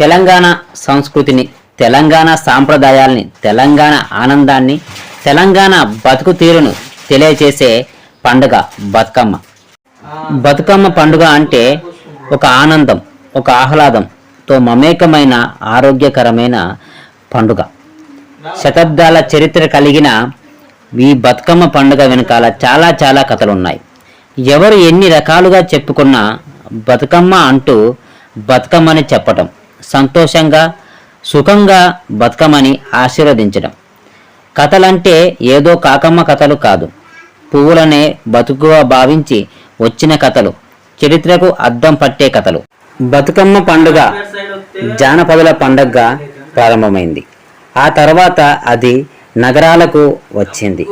తెలంగాణ సంస్కృతిని తెలంగాణ సాంప్రదాయాల్ని తెలంగాణ ఆనందాన్ని తెలంగాణ బతుకు తీరును తెలియచేసే పండుగ బతుకమ్మ. బతుకమ్మ పండుగ అంటే ఒక ఆనందం ఒక ఆహ్లాదంతో మమేకమైన ఆరోగ్యకరమైన పండుగ. శతాబ్దాల చరిత్ర కలిగిన ఈ బతుకమ్మ పండుగ వెనకాల చాలా చాలా కథలు ఉన్నాయి ఎవరు ఎన్ని రకాలుగా చెప్పుకున్నా బతుకమ్మ అంటూ బతుకమ్మని చెప్పటం. సంతోషంగా సుఖంగా బతుకమ్మని ఆశీర్వదించడం. కథలంటే ఏదో కాకమ్మ కథలు కాదు. పువ్వులనే బతుకుగా భావించి వచ్చిన కథలు. చరిత్రకు అద్దం పట్టే కథలు. బతుకమ్మ పండుగ జానపదుల పండుగగా ప్రారంభమైంది. ఆ తర్వాత అది నగరాలకు వచ్చింది.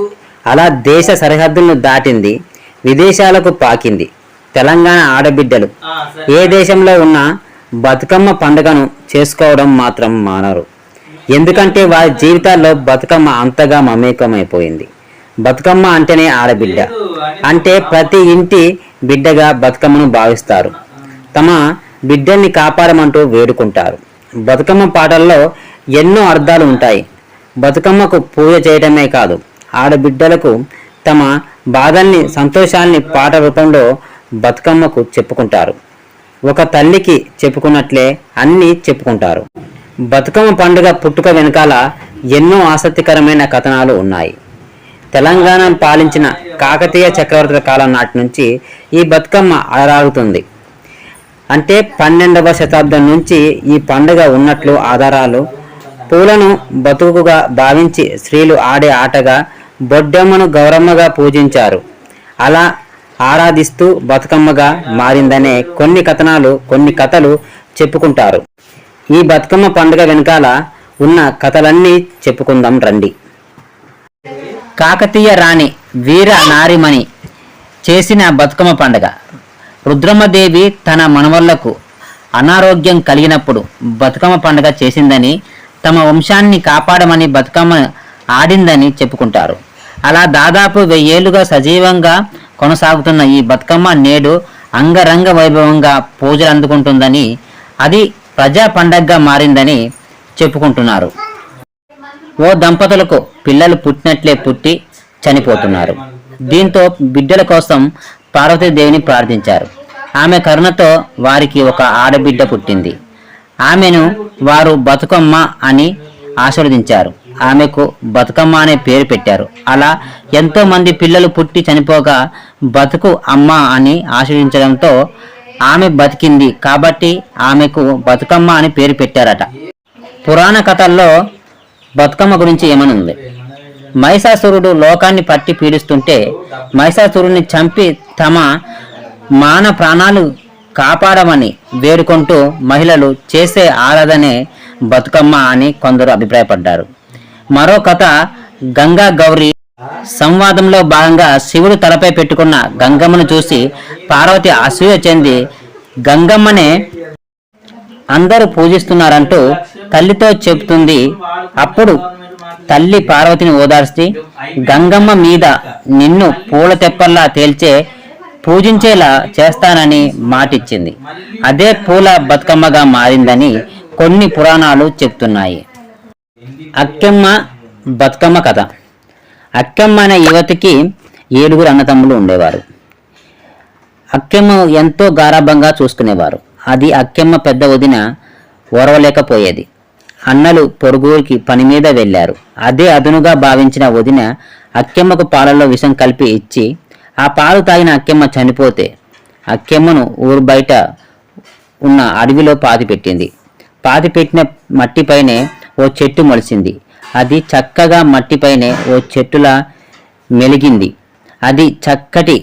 అలా దేశ సరిహద్దులను దాటింది విదేశాలకు పాకింది. తెలంగాణ ఆడబిడ్డలు. ఏ దేశంలో ఉన్నా బతుకమ్మ పండుగను చేసుకోవడం మాత్రం మానరు. ఎందుకంటే వారి జీవితాల్లో బతుకమ్మ అంతగా మమేకమైపోయింది. బతుకమ్మ అంటేనే ఆడబిడ్డ. అంటే ప్రతి ఇంటి బిడ్డగా బతుకమ్మను భావిస్తారు. తమ బిడ్డల్ని కాపాడమంటూ వేడుకుంటారు. బతుకమ్మ పాటల్లో ఎన్నో అర్థాలు ఉంటాయి. బతుకమ్మకు పూజ చేయడమే కాదు ఆడబిడ్డలకు తమ బాధల్ని సంతోషాల్ని పాట రూపంలో బతుకమ్మకు చెప్పుకుంటారు. ఒక తల్లికి చెప్పుకున్నట్లే అన్నీ చెప్పుకుంటారు. బతుకమ్మ పండుగ పుట్టుక వెనకాల ఎన్నో ఆసక్తికరమైన కథనాలు ఉన్నాయి. తెలంగాణ పాలించిన కాకతీయ చక్రవర్తుల కాలం నాటి నుంచి ఈ బతుకమ్మ అలరాగుతుంది అంటే పన్నెండవ శతాబ్దం నుంచి ఈ పండుగ ఉన్నట్లు ఆధారాలు పూలను బతుకుగా భావించి స్త్రీలు ఆడే ఆటగా బొడ్డమ్మను గౌరమ్మగా పూజించారు. అలా ఆరాధిస్తూ బతుకమ్మగా మారిందనే కొన్ని కథనాలు కొన్ని కథలు చెప్పుకుంటారు. ఈ బతుకమ్మ పండుగ వెనకాల ఉన్న కథలన్నీ చెప్పుకుందాం రండి. కాకతీయ రాణి వీర నారిమణి చేసిన బతుకమ్మ పండుగ. రుద్రమ్మదేవి తన మనవళ్ళకు అనారోగ్యం కలిగినప్పుడు బతుకమ్మ పండుగ చేసిందని తమ వంశాన్ని కాపాడమని బతుకమ్మ ఆడిందని చెప్పుకుంటారు. అలా దాదాపు వెయ్యేళ్ళుగా సజీవంగా కొనసాగుతున్న ఈ బతుకమ్మ నేడు అంగరంగ వైభవంగా పూజలు అందుకుంటుందని అది ప్రజా పండగగా మారిందని చెప్పుకుంటున్నారు. ఓ దంపతులకు పిల్లలు పుట్టినట్లే పుట్టి చనిపోతున్నారు. దీంతో బిడ్డల కోసం పార్వతీదేవిని ప్రార్థించారు. ఆమె కరుణతో వారికి ఒక ఆడబిడ్డ పుట్టింది. ఆమెను వారు బతుకమ్మ అని ఆశీర్వదించారు. ఆమెకు బతుకమ్మ అనే పేరు పెట్టారు. అలా ఎంతో మంది పిల్లలు పుట్టి చనిపోగా బతుకు అమ్మ అని ఆశ్రయించడంతో ఆమె బతికింది. కాబట్టి ఆమెకు బతుకమ్మ అని పేరు పెట్టారట. పురాణ కథల్లో బతుకమ్మ గురించి ఏమనుంది? మహిషాసురుడు లోకాన్ని పట్టి పీడిస్తుంటే మహిషాసురుడిని చంపి తమ మాన ప్రాణాలు కాపాడమని వేడుకుంటూ మహిళలు చేసే ఆరాధనే బతుకమ్మ అని కొందరు అభిప్రాయపడ్డారు. మరో కథ గంగా గౌరి సంవాదంలో భాగంగా శివుడు తలపై పెట్టుకున్న గంగమ్మను చూసి పార్వతి అసూయ చెంది గంగమ్మనే అందరూ పూజిస్తున్నారంటూ తల్లితో చెబుతుంది. అప్పుడు తల్లి పార్వతిని ఓదార్చి గంగమ్మ మీద నిన్ను పూల తెప్పల్లా తేల్చే పూజించేలా చేస్తానని మాటిచ్చింది. అదే పూల బతుకమ్మగా మారిందని కొన్ని పురాణాలు చెప్తున్నాయి. అక్కెమ్మ బతుకమ్మ కథ. అక్కెమ్మ అనే యువతికి ఏడుగురు అన్నతమ్ములు ఉండేవారు. అక్కెమ్మ ఎంతో గారాభంగా చూసుకునేవారు. అది అక్కెమ్మ పెద్ద వదిన ఓరవలేకపోయేది అన్నలు పొరుగురికి పని మీద వెళ్ళారు. అదే అదునుగా భావించిన వదిన అక్కెమ్మకు పాలల్లో విషం కలిపి ఇచ్చి ఆ పాలు తాగిన అక్కెమ్మ చనిపోతే అక్కెమ్మను ఊరు బయట ఉన్న అడవిలో పాతిపెట్టింది. పాతిపెట్టిన మట్టిపైనే ఓ చెట్టు మొలిసింది అది చక్కగా మట్టిపైనే ఓ చెట్టులా మెలిగింది. అది చక్కటి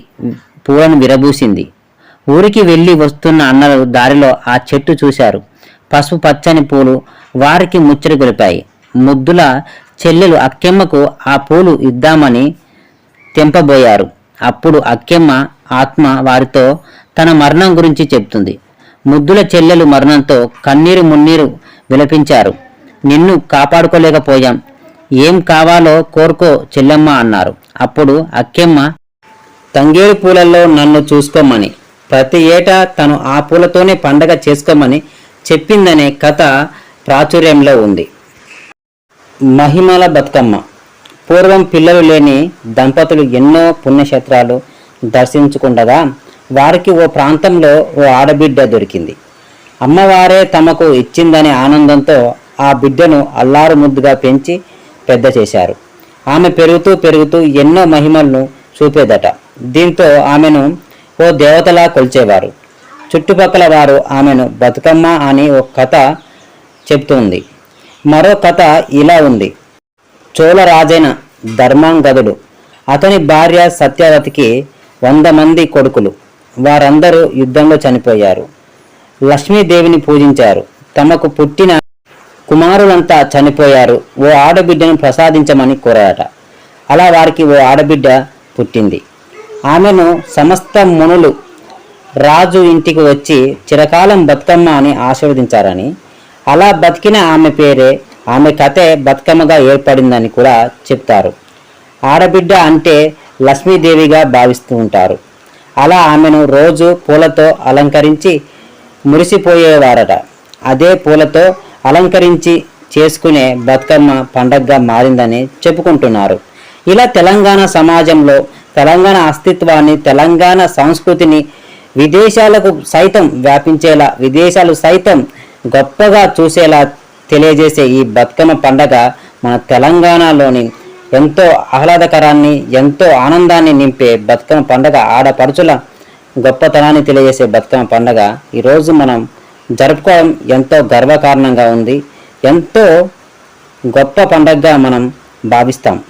పూలను విరబూసింది. ఊరికి వెళ్ళి వస్తున్న అన్నలు దారిలో ఆ చెట్టు చూశారు. పసుపు పచ్చని పూలు వారికి ముచ్చట గొలిపాయి. ముద్దుల చెల్లెలు అక్కెమ్మకు ఆ పూలు ఇద్దామని తెంపబోయారు. అప్పుడు అక్కెమ్మ ఆత్మ వారితో తన మరణం గురించి చెప్తుంది. ముద్దుల చెల్లెలు మరణంతో కన్నీరు మున్నీరు విలపించారు. నిన్ను కాపాడుకోలేకపోయాం. ఏం కావాలో కోరుకో చెల్లెమ్మ అన్నారు. అప్పుడు అక్కెమ్మ తంగేరు పూలల్లో నన్ను చూసుకోమని ప్రతి ఏటా తను ఆ పూలతోనే పండగ చేసుకోమని చెప్పిందనే కథ ప్రాచుర్యంలో ఉంది. మహిమల బతుకమ్మ. పూర్వం పిల్లలు లేని దంపతులు ఎన్నో పుణ్యక్షేత్రాలు దర్శించుకుండగా వారికి ఓ ప్రాంతంలో ఓ ఆడబిడ్డ దొరికింది. అమ్మవారే తమకు ఇచ్చిందనే ఆనందంతో ఆ బిడ్డను అల్లారు ముద్దుగా పెంచి పెద్ద చేశారు. ఆమె పెరుగుతూ పెరుగుతూ ఎన్నో మహిమలను చూపేదట. దీంతో ఆమెను ఓ దేవతలా కొలిచేవారు. చుట్టుపక్కల వారు ఆమెను బతుకమ్మ అని ఒక కథ చెప్తుంది మరో కథ ఇలా ఉంది. చోళరాజైన ధర్మాంగదుడు అతని భార్య సత్యవతికి వంద మంది కొడుకులు. వారందరూ యుద్ధంలో చనిపోయారు. లక్ష్మీదేవిని పూజించారు. తమకు పుట్టిన కుమారులంతా చనిపోయారు. ఓ ఆడబిడ్డను ప్రసాదించమని కోరారట. అలా వారికి ఓ ఆడబిడ్డ పుట్టింది. ఆమెను సమస్త మునులు రాజు ఇంటికి వచ్చి చిరకాలం బతుకమ్మ అని ఆశీర్వదించారని అలా బతికిన ఆమె పేరే ఆమె కథే బతుకమ్మగా ఏర్పడిందని కూడా చెప్తారు. ఆడబిడ్డ అంటే లక్ష్మీదేవిగా భావిస్తూ ఉంటారు. అలా ఆమెను రోజు పూలతో అలంకరించి మురిసిపోయేవారట. అదే పూలతో అలంకరించి చేసుకునే బతుకమ్మ పండగగా మారిందని చెప్పుకుంటున్నారు. ఇలా తెలంగాణ సమాజంలో తెలంగాణ అస్తిత్వాన్ని తెలంగాణ సంస్కృతిని విదేశాలకు సైతం వ్యాపించేలా విదేశాలు సైతం గొప్పగా చూసేలా తెలియజేసే ఈ బతుకమ్మ పండగ మన తెలంగాణలోని ఎంతో ఆహ్లాదకరాన్ని ఎంతో ఆనందాన్ని నింపే బతుకమ్మ పండగ ఆడపడుచుల గొప్పతనాన్ని తెలియజేసే బతుకమ్మ పండగ. ఈరోజు మనం జరుపుకోవడం ఎంతో గర్వకారణంగా ఉంది. ఎంతో గొప్ప పండగగా మనం భావిస్తాం.